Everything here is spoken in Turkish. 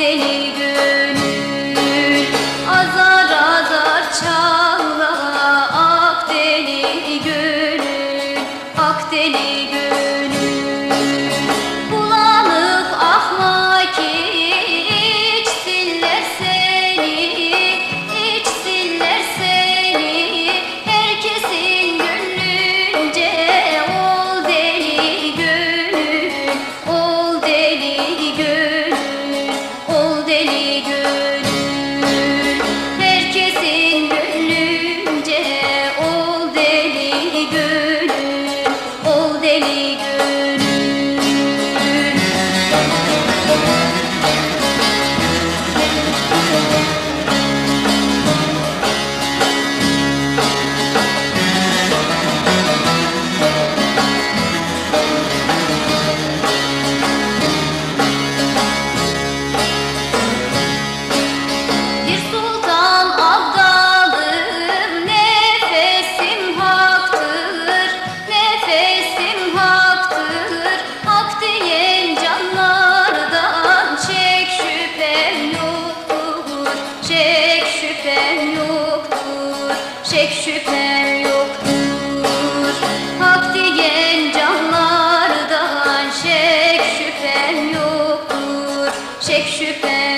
deli edecek şüphem yoktur. Hak diyen canlardan şek şüphem yoktur. Şek şüphem